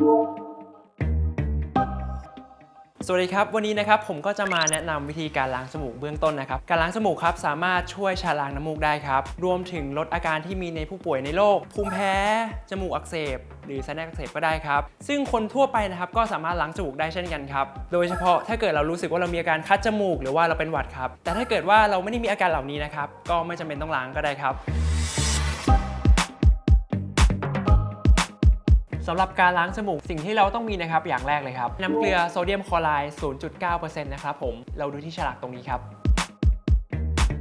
สวัสดีครับ วันนี้นะครับผมก็จะมาแนะนำวิธีการล้างจมูกเบื้องต้นนะครับ การล้างจมูกครับสามารถช่วยชาล้างน้ำมูกได้ครับ รวมถึงลดอาการที่มีในผู้ป่วยในโรคภูมิแพ้ จมูกอักเสบ หรือไซนัสอักเสบก็ได้ครับ ซึ่งคนทั่วไปนะครับก็สามารถล้างจมูกได้เช่นกันครับ โดยเฉพาะถ้าเกิดเรารู้สึกว่าเรามีอาการคัดจมูก หรือว่าเราเป็นหวัดครับ แต่ถ้าเกิดว่าเราไม่ได้มีอาการเหล่านี้นะครับก็ไม่จำเป็นต้องล้างก็ได้ครับ สำหรับการล้างจมูกสิ่งที่เราต้องมีนะครับอย่างแรกเลยครับ น้ำเกลือโซเดียมคลอไรด์ 0.9%นะครับผมเราดูที่ฉลากตรงนี้ครับ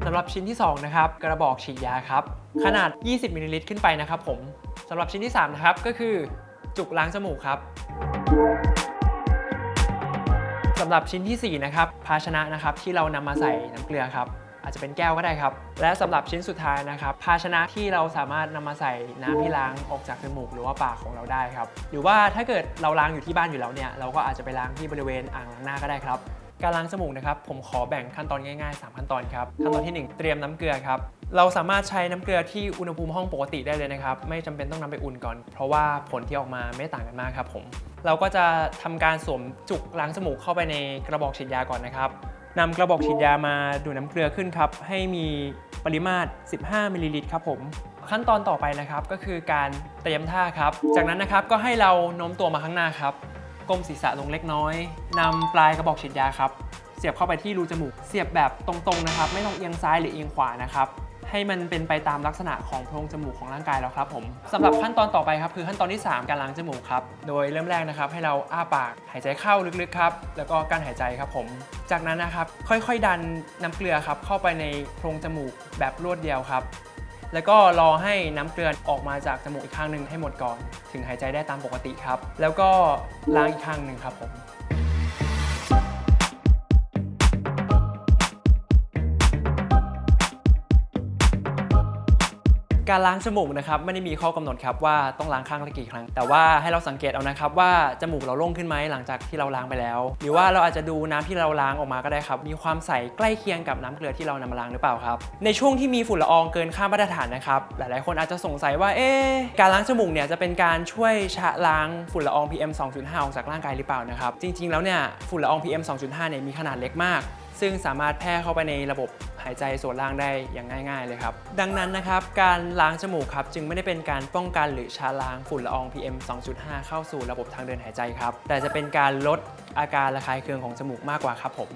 สำหรับชิ้นที่ 2 นะครับ กระบอกฉีดยาครับ ขนาด 20 มิลลิลิตรขึ้นไปนะครับผมสำหรับชิ้นที่ 3 นะครับ ก็คือจุกล้างจมูกครับสำหรับชิ้นทีสี่4 นะครับ ภาชนะนะครับที่เรานำมาใส่น้ำเกลือครับ อาจจะเป็นแก้วก็ได้ครับ และสำหรับชิ้นสุดท้ายนะครับ ภาชนะที่เราสามารถนำมาใส่น้ำที่ล้างออกจากจมูกหรือว่าปากของเราได้ครับ หรือว่าถ้าเกิดเราล้างอยู่ที่บ้านอยู่แล้วเนี่ย เราก็อาจจะไปล้างที่บริเวณอ่างล้างหน้าก็ได้ครับการล้างจมูกนะครับผมขอแบ่งขั้นตอนง่ายๆ 3 ขั้นตอนครับขั้นตอนทีหนึ่1 เตรียมน้ำเกลือครับเราสามารถใช้น้ำเกลือที่อุณหภูมิห้องปกติได้เลยนะครับไม่จำเป็นต้องนำไปอุ่นก่อน เพราะว่าผลที่ออกมาไม่ต่างกันมากครับผมเราก็จะทำการสวมจุกล้างจมูกเข้าไปในกระบอกฉีดยาก่อนนะครับ นำกระบอกฉีดยามาดูดน้ำเกลือขึ้นครับ ให้มีปริมาตร 15 มิลลิลิตรครับผม ขั้นตอนต่อไปนะครับก็คือการเตรียมท่าครับ จากนั้นนะครับก็ให้เราโน้มตัวมาข้างหน้าครับก้มศีรษะลงเล็กน้อยนำปลายกระบอกฉีดยาครับ เสียบเข้าไปที่รูจมูก เสียบแบบตรงๆนะครับ ไม่ต้องเอียงซ้ายหรือเอียงขวานะครับ ให้มันเป็นไปตามลักษณะของโพรงจมูกของร่างกายเราครับผมสำหรับขั้นตอนต่อไปครับคือขั้นตอนที่ 3 การล้างจมูกครับ โดยเริ่มแรกนะครับให้เราอ้าปากหายใจเข้าลึกๆครับแล้วก็กั้นหายใจครับผม จากนั้นนะครับค่อยๆดันน้ำเกลือครับเข้าไปในโพรงจมูกแบบรวดเดียวครับ แล้วก็รอให้น้ำเกลือออกมาจากจมูกอีกข้างหนึ่งให้หมดก่อน ถึงหายใจได้ตามปกติครับ แล้วก็ล้างอีกข้างหนึ่งครับผม การล้างจมูกนะครับไม่ได้มีข้อกำหนดครับว่าต้องล้างข้างละกี่ครั้ง แต่ว่าให้เราสังเกตเอานะครับว่าจมูกเราโล่งขึ้นไหมหลังจากที่เราล้างไปแล้ว หรือว่าเราอาจจะดูน้ำที่เราล้างออกมาก็ได้ครับมีความใสใกล้เคียงกับน้ำเกลือที่เรานำมาล้างหรือเปล่าครับในช่วงที่มีฝุ่นละอองเกินค่ามาตรฐานนะครับหลาย ๆ คนอาจจะสงสัยว่าเอ๊การล้างจมูกเนี่ยจะเป็นการช่วยชะล้างฝุ่นละออง PM 2.5 ออกจากร่างกายหรือเปล่านะครับจริง ๆ แล้วเนี่ยฝุ่นละออง PM 2.5 เนี่ยมีขนาดเล็กมาก ซึ่งสามารถแพร่เข้าไปในระบบหายใจส่วนล่างได้อย่างง่าย ๆ เลยครับ ดังนั้นนะครับ การล้างจมูกครับจึงไม่ได้เป็นการป้องกันหรือชาล้างฝุ่นละออง PM 2.5 เข้าสู่ระบบทางเดินหายใจครับ แต่จะเป็นการลดอาการระคายเคืองของจมูกมากกว่าครับผม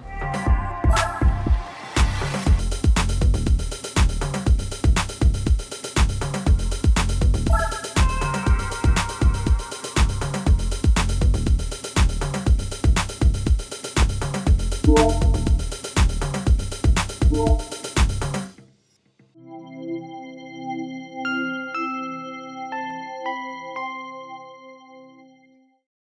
Thank